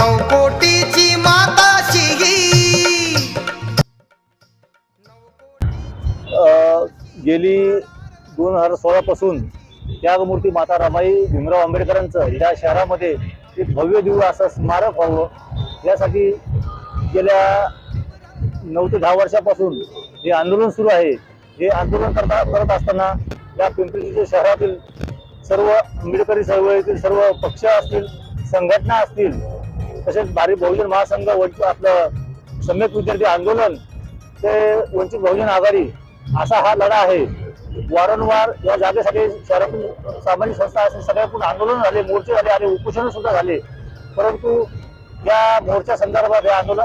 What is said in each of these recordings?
नौकोटीची माताशी अ, गेली दोन हजार सोळापासून त्यागमूर्ती माता रमाई भीमराव आंबेडकरांचं या शहरामध्ये एक भव्य दिव्य असं स्मारक व्हावं. यासाठी गेल्या नऊ ते दहा वर्षापासून हे आंदोलन सुरू आहे. हे आंदोलन करता करत असताना या पिंपरी शहरातील सर्व आंबेडकरी चळवळीतील सर्व पक्ष असतील संघटना असतील तसेच भारी बहुजन महासंघ वंचित आपलं सम्यक विद्यार्थी आंदोलन ते वंचित बहुजन आघाडी असा हा लढा आहे. वारंवार या जागेसाठी शहरातून सामाजिक संस्था असेल सगळ्यातून आंदोलन झाले मोर्चे झाले आणि उपोषण सुद्धा झाले. परंतु या मोर्चा संदर्भात या आंदोलन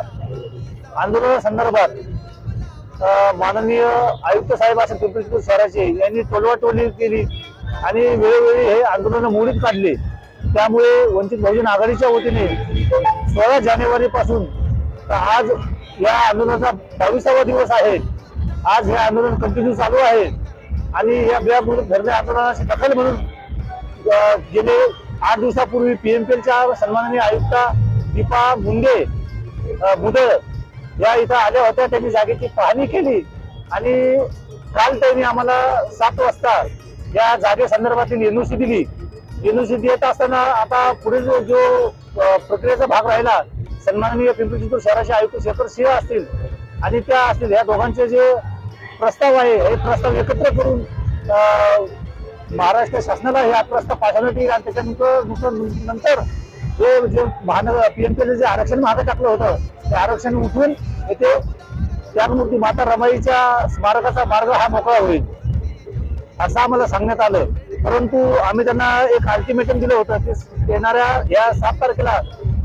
आंदोलनासंदर्भात संदर्भात माननीय आयुक्त साहेब असेल पिंपरी चिंचवड शहराचे यांनी टोलवाटोली केली आणि वेळोवेळी हे आंदोलन मोडीत काढले. त्यामुळे वंचित बहुजन आघाडीच्या वतीने सोळा जानेवारी पासून आज या आंदोलनाचा बावीसावा दिवस आहे. आज हे आंदोलन कंटिन्यू चालू आहे. आणि या बेमुदत धरणे आंदोलनाची दखल म्हणून गेले आठ दिवसापूर्वी पी एम पी एलच्या सन्माननीय आयुक्ता दीपा मुंडे मुदळ या इथं आल्या होत्या. त्यांनी जागेची पाहणी केली. आणि काल त्यांनी आम्हाला सात वाजता या जागे संदर्भातील एनओसी दिली. एनओसी येत असताना आता पुढे जो जो प्रक्रियेचा भाग राहिला सन्माननीय पिंपरी चिंचवड शहराचे आयुक्त शेखर सिंह असतील आणि त्या असतील या दोघांचे जे प्रस्ताव आहे हे प्रस्ताव एकत्र करून महाराष्ट्र शासनाला हे प्रस्ताव पाठवण्यात येईल आणि त्याच्यानंतर नंतर हे जे महानगर पीएमपीने जे आरक्षण मागे टाकलं होतं ते आरक्षण उठवून येथे त्यागमूर्ती माता रमाईच्या स्मारकाचा मार्ग हा मोकळा होईल असं आम्हाला सांगण्यात आलं. परंतु आम्ही त्यांना एक अल्टिमेटम दिलं होतं की येणाऱ्या या सात तारखेला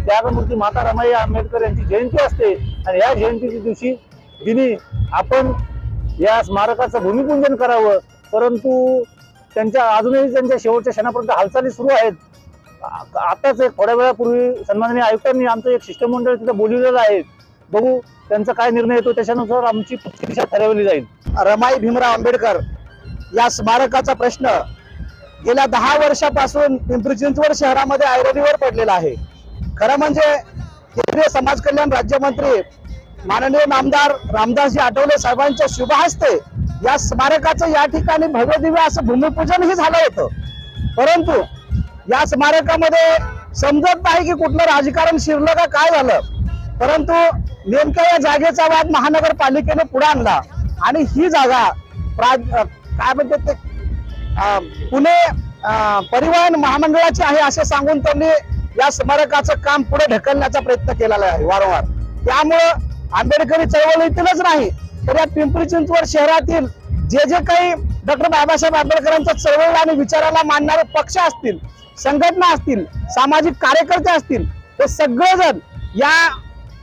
त्यागमूर्ती माता रमाई आंबेडकर यांची जयंती असते आणि या जयंतीच्या दिवशी दिनी आपण या स्मारकाचं भूमिपूजन करावं. परंतु त्यांच्या अजूनही त्यांच्या शेवटच्या क्षणापर्यंत हालचाली सुरू आहेत. आताच एक थोड्या वेळापूर्वी सन्माननीय आयुक्तांनी आमचं एक शिष्टमंडळ तिथं बोलवलेलं आहे. बघू त्यांचा काय निर्णय येतो त्याच्यानुसार आमची दिशा ठरवली जाईल. रमाई भीमराव आंबेडकर या स्मारकाचा प्रश्न गेल्या दहा वर्षापासून पिंपरी चिंचवड शहरामध्ये ऐरणीवर पडलेला आहे. खरं म्हणजे केंद्रीय समाज कल्याण राज्यमंत्री माननीय नामदार रामदासजी आठवले साहेबांच्या शुभ हस्ते या स्मारकाचं या ठिकाणी भव्य दिव्य असं भूमिपूजनही झालं होतं. परंतु या स्मारकामध्ये समजत नाही की कुठलं राजकारण शिरलं का काय झालं. परंतु नेमक्या या जागेचा वाद महानगरपालिकेने पुढे आणला आणि ही जागा प्रा- काय म्हणतात ते पुणे परिवहन महामंडळाची आहे असे सांगून त्यांनी या स्मारकाचं काम पुढे ढकलण्याचा प्रयत्न केलेला आहे वारंवार. त्यामुळं आंबेडकरी चळवळीतीलच नाही तर या पिंपरी चिंचवड शहरातील जे जे काही डॉक्टर बाबासाहेब आंबेडकरांच्या चळवळ आणि विचाराला मानणारे पक्ष असतील संघटना असतील सामाजिक कार्यकर्ते असतील हे सगळेजण या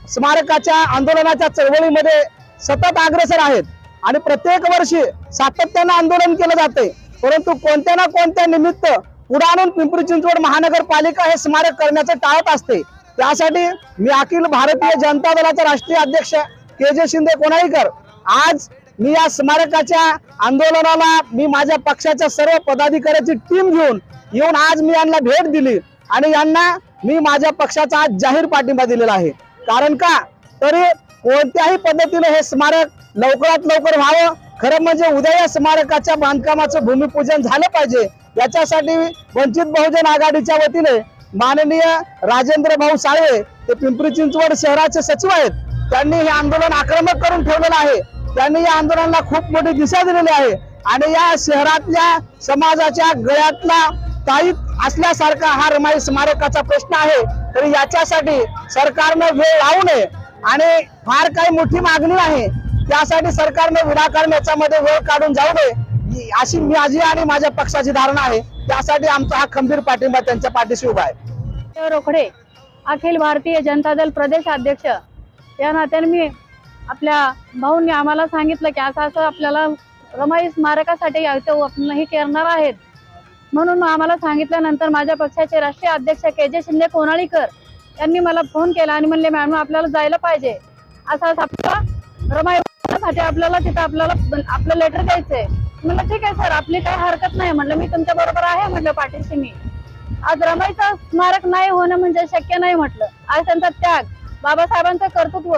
स्मारकाच्या आंदोलनाच्या चळवळीमध्ये सतत अग्रेसर आहेत. आणि प्रत्येक वर्षी सातत्यानं आंदोलन केलं जाते परंतु कोणत्या ना कोणत्या निमित्त पुढे आणून पिंपरी चिंचवड महानगरपालिका हे स्मारक करण्याचं टाळत असते? त्यासाठी मी अखिल भारतीय जनता दलाचे राष्ट्रीय अध्यक्ष के जे शिंदे कोणाईकर आज मी या स्मारकाच्या आंदोलनाला मी माझ्या पक्षाच्या सर्व पदाधिकाऱ्याची टीम घेऊन येऊन आज मी यांना भेट दिली आणि यांना मी माझ्या पक्षाचा आज जाहीर पाठिंबा दिलेला आहे. कारण का? तरी कोणत्याही पद्धतीने हे स्मारक लवकरात लवकर व्हावं खरं म्हणजे उद्या या स्मारकाच्या बांधकामाचं भूमिपूजन झालं पाहिजे. याच्यासाठी वंचित बहुजन आघाडीच्या वतीने माननीय राजेंद्र भाऊ साळवे ते पिंपरी चिंचवड शहराचे सचिव आहेत. त्यांनी हे आंदोलन आक्रमक करून ठेवलेलं आहे. त्यांनी या आंदोलनाला खूप मोठी दिशा दिलेली आहे. आणि या शहरातल्या समाजाच्या गळ्यातला ताईत असल्यासारखा हा रमाई स्मारकाचा प्रश्न आहे. तरी याच्यासाठी सरकारनं वेळ लावू नये. आणि फार काही मोठी मागणी आहे. त्यासाठी सरकारने विनाकारण याच्यामध्ये वेळ काढून जाऊ नये. अशी माझी आणि माझ्या पक्षाची धारणा आहे. त्यासाठी आमचा हा खंबीर पाठिंबा त्यांच्या पाठीशी उभा आहे. रोखडे अखिल भारतीय जनता दल प्रदेश अध्यक्ष या नात्याने मी आपल्या भाऊंनी आम्हाला सांगितलं की असं असं आपल्याला रमाई स्मारकासाठी हे करणार आहेत. म्हणून मग आम्हाला सांगितल्यानंतर माझ्या पक्षाचे राष्ट्रीय अध्यक्ष के जे शिंदे कोणाळीकर यांनी मला फोन केला आणि म्हणले मॅडम आपल्याला जायला पाहिजे. असं आपला रमाई साठी आपल्याला तिथं आपल्याला आपलं लेटर द्यायचंय. म्हणलं ठीक आहे सर आपली काही हरकत नाही. म्हणलं मी तुमच्या बरोबर आहे म्हटलं पाठीशी मी. आज रमाईचं स्मारक नाही होणं म्हणजे शक्य नाही म्हटलं. आज त्यांचा त्याग बाबासाहेबांचं कर्तृत्व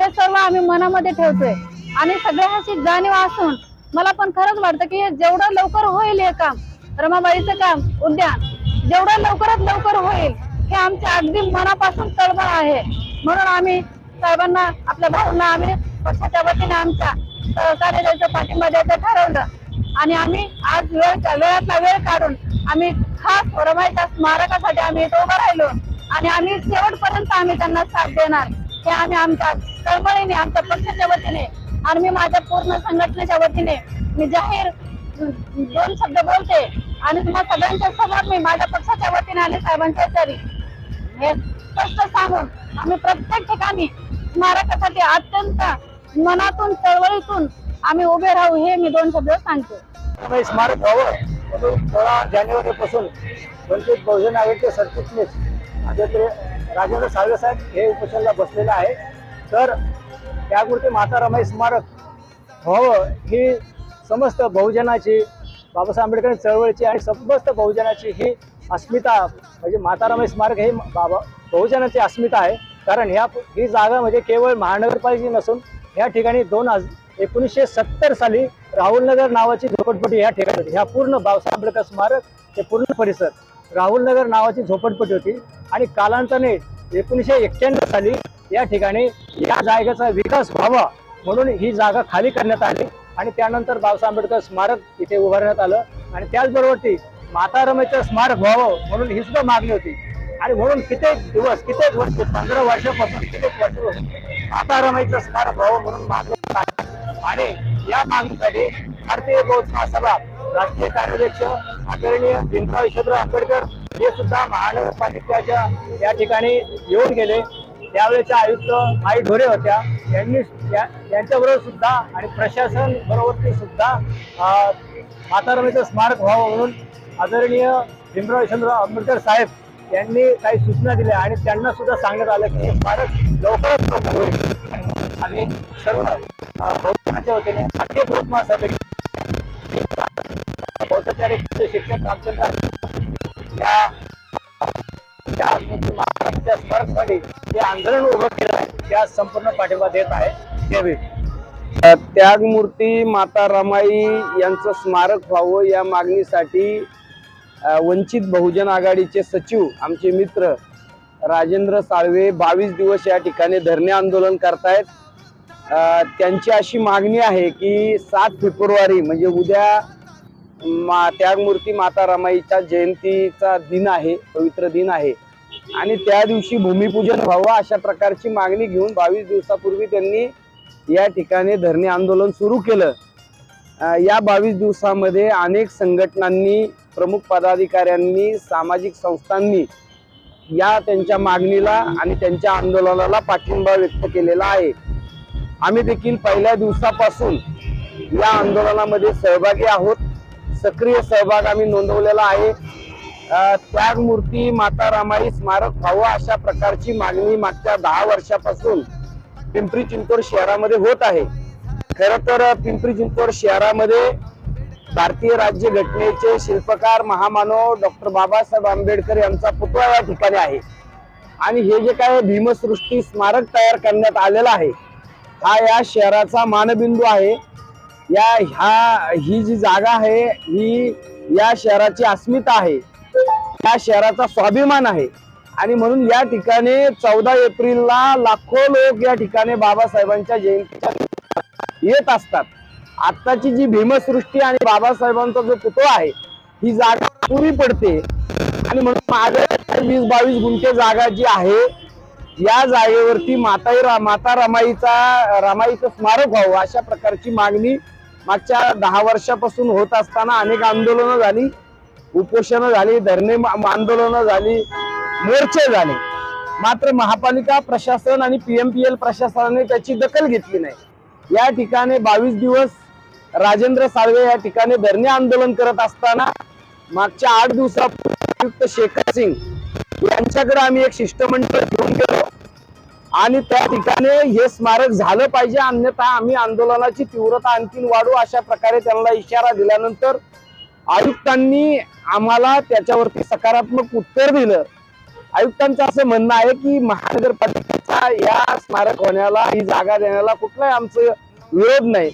हे सर्व आम्ही मनामध्ये ठेवतोय. आणि सगळ्याची जाणीव असून मला पण खरंच वाटतं की हे जेवढं लवकर होईल हे काम रमाबाईचं काम उद्यान जेवढं लवकरात लवकर होईल हे आमच्या अगदी मनापासून तळमळ आहे. म्हणून आम्ही साहेबांना आपल्या भाऊंना आम्ही पक्षाच्या वतीने आमच्या सहकार्य द्यायचं पाठिंबा द्यायचं ठरवलं. आणि आम्ही आज वेळ वेळातला वेळ काढून आम्ही खास रमाईच्या स्मारकासाठी आम्ही इथं उभं राहिलो. आणि आम्ही शेवटपर्यंत आम्ही त्यांना साथ देणार. हे आम्ही आमच्या तळमळीने आमच्या पक्षाच्या वतीने आणि मी माझ्या पूर्ण संघटनेच्या वतीने मी जाहीर दोन शब्द बोलते. आणि तुम्हा सगळ्यांच्या समोर मी माझ्या पक्षाच्या वतीने आणि साहेबांच्या तरी हे स्पष्ट सांगून आम्ही प्रत्येक ठिकाणी स्मारकासाठी अत्यंत मनातून चळवळीतून आम्ही उभे राहू हे मी दोन शब्द सांगतो. रमाई स्मारक व्हावं म्हणून सोळा जानेवारी पासून वंचित बहुजन आघाडीचे सरचिटणीस आचार्य राजेंद्र साळवे साहेब हे उपोषणाला बसलेले आहे. तर त्यापुरते माता रमाई स्मारक व्हावं ही समस्त बहुजनाची बाबासाहेब आंबेडकर चळवळीची आणि समस्त बहुजनाची ही अस्मिता म्हणजे माता रमाई स्मारक हे बाबा बहुजनाची अस्मिता आहे. कारण ह्या ही जागा म्हणजे केवळ महानगरपालिकेची नसून या ठिकाणी दोन हज एकोणीसशे सत्तर साली राहुलनगर नावाची झोपडपट्टी या ठिकाणी होती. ह्या पूर्ण बाबासाहेब आंबेडकर स्मारक हे पूर्ण परिसर राहुलनगर नावाची झोपडपट्टी होती. आणि कालांतराने एकोणीसशे एक्क्याण्णव साली या ठिकाणी या जागेचा विकास व्हावा म्हणून ही जागा खाली करण्यात आली आणि त्यानंतर बाबासाहेब आंबेडकर स्मारक इथे उभारण्यात आलं. आणि त्याचबरोबर ती माता रमेचं स्मारक व्हावं म्हणून ही सुद्धा मागणी होती. आणि म्हणून कित्येक दिवस कित्येक वर्ष पंधरा वर्षापासून कित्येक वर्ष आता रमाईचं स्मारक व्हावं म्हणून मागणी आणि या मागणीसाठी भारतीय बौद्ध महासभा राष्ट्रीय कार्याध्यक्ष आदरणीय भीमराव यशवंतराव आंबेडकर हे सुद्धा महानगरपालिकेच्या या ठिकाणी येऊन गेले. त्यावेळेच्या आयुक्त आई ढोरे होत्या. यांनी या- यांच्याबरोबर सुद्धा आणि प्रशासन बरोबर सुद्धा अं, स्मारक व्हावं म्हणून आदरणीय भीमराव यशवंतराव आंबेडकर साहेब यांनी काही सूचना दिल्या आणि त्यांना सुद्धा सांगण्यात आलं की हे स्मारक लवकरात होईल. आणि सर्व अं, बहुजनाच्या वतीने भारतीय बौद्ध महासभेने बौद्धाचार्य शिक्षक रामचंद्र या त्या महाराष्ट्राच्या स्मारकसाठी जे आंदोलन उभं केलं आहे त्या संपूर्ण पाठिंबा देत आहे. जय भीम. त्यागमूर्ती माता रमाई यांचं स्मारक व्हावं या मागणीसाठी वंचित बहुजन आघाडीचे सचिव आमचे मित्र राजेंद्र साळवे बावीस दिवस या ठिकाणी धरणे आंदोलन करतायत. त्यांची अशी मागणी आहे की सात फेब्रुवारी म्हणजे उद्या मा त्यागमूर्ती माता रमाईच्या जयंतीचा दिन आहे पवित्र दिन आहे. आणि त्या दिवशी भूमिपूजन व्हावं अशा प्रकारची मागणी घेऊन बावीस दिवसापूर्वी त्यांनी या ठिकाणी धरणे आंदोलन सुरू केलं. या बावीस दिवसामध्ये अनेक संघटनांनी प्रमुख पदाधिकाऱ्यांनी सामाजिक संस्थांनी या त्यांच्या मागणीला आणि त्यांच्या आंदोलनाला पाठिंबा व्यक्त केलेला आहे. आम्ही देखील पहिल्या दिवसापासून या आंदोलनामध्ये सहभागी आहोत. सक्रिय सहभाग आम्ही नोंदवलेला आहे. त्याग त्यागमूर्ती माता रामाई स्मारक व्हावं अशा प्रकारची मागणी मागच्या दहा वर्षापासून पिंपरी चिंचवड शहरामध्ये होत आहे. खर तर पिंपरी चिंचवड शहरामध्ये भारतीय राज्य घटनेचे शिल्पकार महामानव डॉक्टर बाबासाहेब आंबेडकर यांचा पुतळा या ठिकाणी आहे. आणि हे जे काय भीमसृष्टी स्मारक तयार करण्यात आलेलं आहे हा या शहराचा मानबिंदू आहे. या ह्या ही जी जागा आहे ही या शहराची अस्मिता आहे. या शहराचा स्वाभिमान आहे. आणि म्हणून या ठिकाणी चौदा एप्रिलला लाखो लोक या ठिकाणी बाबासाहेबांच्या जयंतीच्या येत असतात. आत्ताची जी भीमसृष्टी आणि बाबासाहेबांचा जो पुतळा आहे ही जागा पुरी पडते. आणि म्हणून माझ्या वीस बावीस गुंठे जागा जी आहे या जागेवरती माताई रा माता रमाईचा रमाईचं स्मारक व्हावं अशा प्रकारची मागणी मागच्या दहा वर्षापासून होत असताना अनेक आंदोलनं झाली उपोषणं झाली धरणे आंदोलनं झाली मोर्चे झाले. मात्र महापालिका प्रशासन आणि पीएमपीएल प्रशासनाने त्याची दखल घेतली नाही. या ठिकाणी बावीस दिवस राजेंद्र साळवे या ठिकाणी धरणे आंदोलन करत असताना मागच्या आठ दिवसापूर्वी शेखर सिंग यांच्याकडे आम्ही एक शिष्टमंडळ घेऊन गेलो. आणि त्या ठिकाणी हे स्मारक झालं पाहिजे अन्यथा आम्ही आंदोलनाची तीव्रता आणखीन वाढू अशा प्रकारे त्यांना इशारा दिल्यानंतर आयुक्तांनी आम्हाला त्याच्यावरती सकारात्मक उत्तर दिलं. आयुक्तांचं असं म्हणणं आहे की महानगरपालिकेचा या स्मारक होण्याला ही जागा देण्याला कुठलाही आमचं विरोध नाही.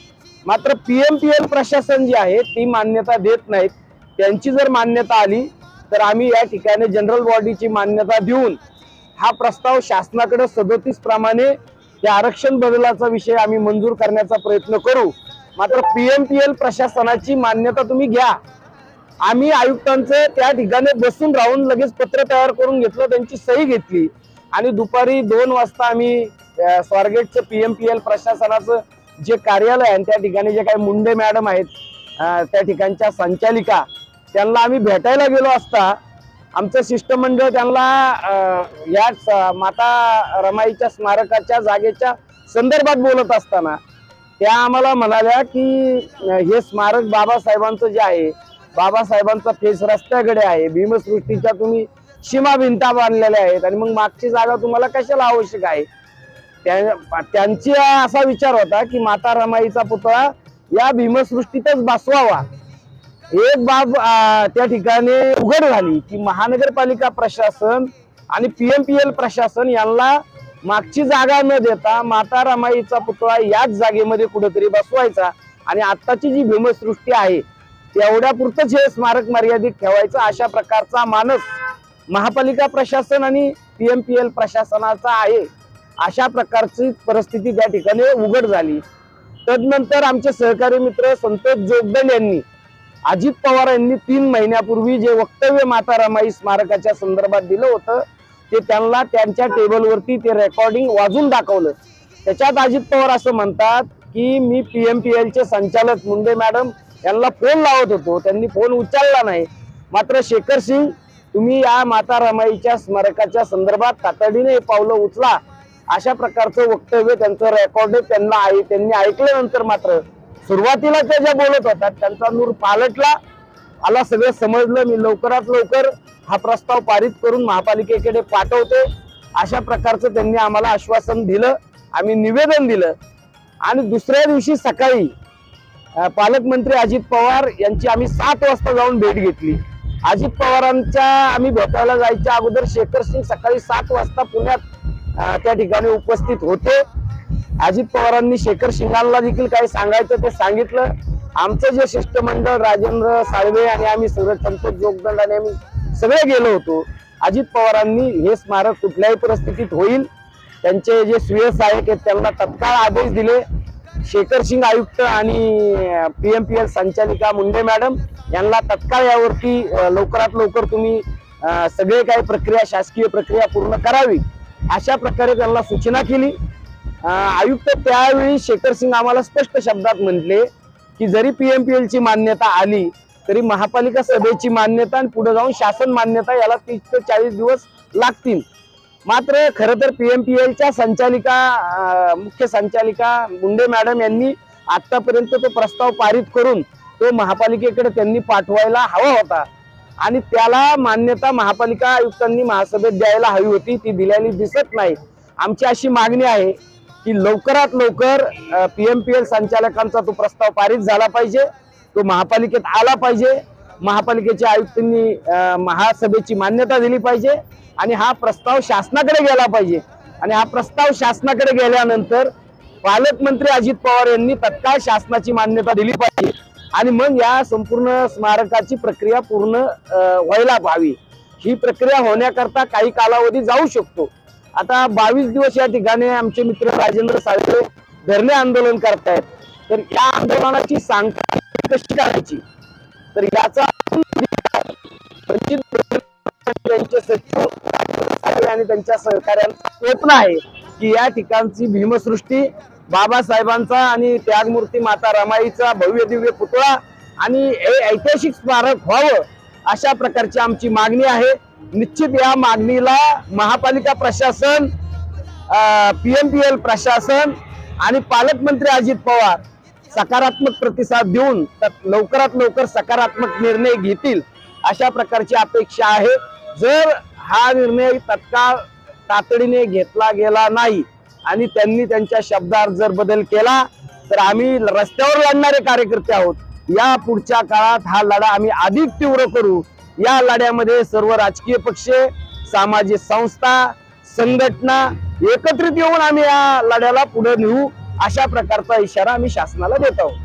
मात्र पीएमपीएल प्रशासन जे आहे ती मान्यता देत नाहीत. त्यांची जर मान्यता आली तर आम्ही या ठिकाणी जनरल बॉडीची मान्यता देऊन हा प्रस्ताव शासनाकडे सदोतीस प्रमाणे या आरक्षण बदलाचा विषय आम्ही मंजूर करण्याचा प्रयत्न करू. मात्र पीएमपीएल प्रशासनाची मान्यता तुम्ही घ्या. आम्ही आयुक्तांचं त्या ठिकाणी बसून राहून लगेच पत्र तयार करून घेतलं त्यांची सही घेतली. आणि दुपारी दोन वाजता आम्ही स्वारगेटचे पी एम पी एल प्रशासनाचं जे कार्यालय आहे त्या ठिकाणी जे काही मुंडे मॅडम आहेत त्या ठिकाणच्या संचालिका त्यांना आम्ही भेटायला गेलो असता आमचं शिष्टमंडळ त्यांना याच या माता रमाईच्या स्मारकाच्या जागेच्या संदर्भात बोलत असताना त्या आम्हाला म्हणाल्या की हे स्मारक बाबासाहेबांचं जे आहे बाबासाहेबांचा फेस रस्त्याकडे आहे. भीमसृष्टीच्या तुम्ही सीमा भिंता बांधलेल्या आहेत आणि मग मागची जागा तुम्हाला कशाला आवश्यक आहे? त्या- त्यांची असा विचार होता की माता रमाईचा पुतळा या भीमसृष्टीतच बसवावा. एक बाब त्या ठिकाणी उघड झाली की महानगरपालिका प्रशासन आणि पीएमपीएल प्रशासन यांना मागची जागा न देता माता रमाईचा पुतळा याच जागेमध्ये कुठेतरी बसवायचा. आणि आत्ताची जी भीमसृष्टी आहे तेवढ्यापुरतंच हे स्मारक मर्यादित ठेवायचं. अशा प्रकारचा मानस महापालिका प्रशासन आणि पीएमपीएल प्रशासनाचा आहे. अशा प्रकारची परिस्थिती त्या ठिकाणी उघड झाली. तदनंतर आमचे सहकारी मित्र संतोष जोगदल यांनी अजित पवार यांनी तीन महिन्यापूर्वी जे वक्तव्य माता रमाई स्मारकाच्या संदर्भात दिलं होतं ते त्यांना त्यांच्या टेबलवरती ते रेकॉर्डिंग वाजून दाखवलं. त्याच्यात अजित पवार असं म्हणतात की मी पीएमपीएल चे संचालक मुंडे मॅडम यांना फोन लावत होतो. त्यांनी फोन उचलला नाही. मात्र शेखर सिंग तुम्ही या माता रमाईच्या स्मारकाच्या संदर्भात तातडीने पावलं उचला. अशा प्रकारचं वक्तव्य त्यांचं रेकॉर्ड त्यांना आहे त्यांनी ऐकल्यानंतर मात्र सुरुवातीला ते ज्या बोलत होतात त्यांचा नूर पालटला. मला सगळं समजलं मी लवकरात लवकर हा प्रस्ताव पारित करून महापालिकेकडे पाठवते. अशा प्रकारचं त्यांनी आम्हाला आश्वासन दिलं आम्ही निवेदन दिलं. आणि दुसऱ्या दिवशी सकाळी पालकमंत्री अजित पवार यांची आम्ही सात वाजता जाऊन भेट घेतली. अजित पवारांच्या आम्ही भेटायला जायच्या अगोदर शेखर सिंग सकाळी सात वाजता पुण्यात त्या ठिकाणी उपस्थित होते. अजित पवारांनी शेखर सिंगांना देखील काही सांगायचं ते सांगितलं. आमचं जे शिष्टमंडळ राजेंद्र साळवे आणि आम्ही सगळं संतोष जोगदंड आणि आम्ही सगळे गेलो होतो. अजित पवारांनी हे स्मारक कुठल्याही परिस्थितीत होईल. त्यांचे जे सुयस आहेत त्यांना तत्काळ आदेश दिले. शेखर सिंग आयुक्त आणि पीएमपीएल संचालिका मुंडे मॅडम यांना तत्काळ यावरती लवकरात लवकर तुम्ही सगळे काही प्रक्रिया शासकीय प्रक्रिया पूर्ण करावी अशा प्रकारे त्यांना सूचना केली. आयुक्त त्यावेळी शेखर सिंग आम्हाला स्पष्ट शब्दात म्हटले की जरी पीएमपीएल ची मान्यता आली तरी महापालिका सभेची मान्यता आणि पुढे जाऊन शासन मान्यता याला तीस ते चाळीस दिवस लागतील. मात्र खर तर पीएमपीएलच्या संचालिका मुख्य संचालिका मुंडे मॅडम यांनी आतापर्यंत तो प्रस्ताव पारित करून तो महापालिकेकडे त्यांनी पाठवायला हवा होता. आणि त्याला मान्यता महापालिका आयुक्तांनी महासभेत द्यायला हवी होती ती दिलेली दिसत नाही. आमची अशी मागणी आहे की लवकरात लवकर पीएमपीएल संचालकांचा तो प्रस्ताव पारित झाला पाहिजे तो महापालिकेत आला पाहिजे महापालिकेच्या आयुक्तांनी महासभेची मान्यता दिली पाहिजे आणि हा प्रस्ताव शासनाकडे गेला पाहिजे. आणि हा प्रस्ताव शासनाकडे गेल्यानंतर पालकमंत्री अजित पवार यांनी तत्काळ शासनाची मान्यता दिली पाहिजे. आणि मग या संपूर्ण स्मारकाची प्रक्रिया पूर्ण व्हायला हवी. ही प्रक्रिया होण्याकरता काही कालावधी जाऊ शकतो. आता बावीस दिवस या ठिकाणी आमचे मित्र राजेंद्र साळवे धरणे आंदोलन करतायत. तर या आंदोलनाची सांगता कशी करायची? तर याचा त्यांचे सचिव आणि त्यांच्या सहकार्यांचा स्वप्न आहे की या ठिकाणची भीमसृष्टी बाबासाहेबांचा आणि त्यागमूर्ती माता रमाईचा भव्य दिव्य पुतळा आणि हे ऐतिहासिक स्मारक व्हावं अशा प्रकारची आमची मागणी आहे. निश्चित या मागणीला महापालिका प्रशासन पीएमपीएल प्रशासन आणि पालकमंत्री अजित पवार सकारात्मक प्रतिसाद देऊन त्यात लवकरात लवकर सकारात्मक निर्णय घेतील अशा प्रकारची अपेक्षा आहे. जर हा निर्णय तत्काळ तातडीने घेतला गेला नाही आणि त्यांनी त्यांच्या शब्दात जर बदल केला तर आम्ही रस्त्यावर लढणारे कार्यकर्ते आहोत. या पुढच्या काळात हा लढा आम्ही अधिक तीव्र करू. या लढ्यामध्ये सर्व राजकीय पक्ष सामाजिक संस्था संघटना एकत्रित येऊन आम्ही या लढ्याला पुढे नेऊ अशा प्रकारचा इशारा आम्ही शासनाला देत आहोत.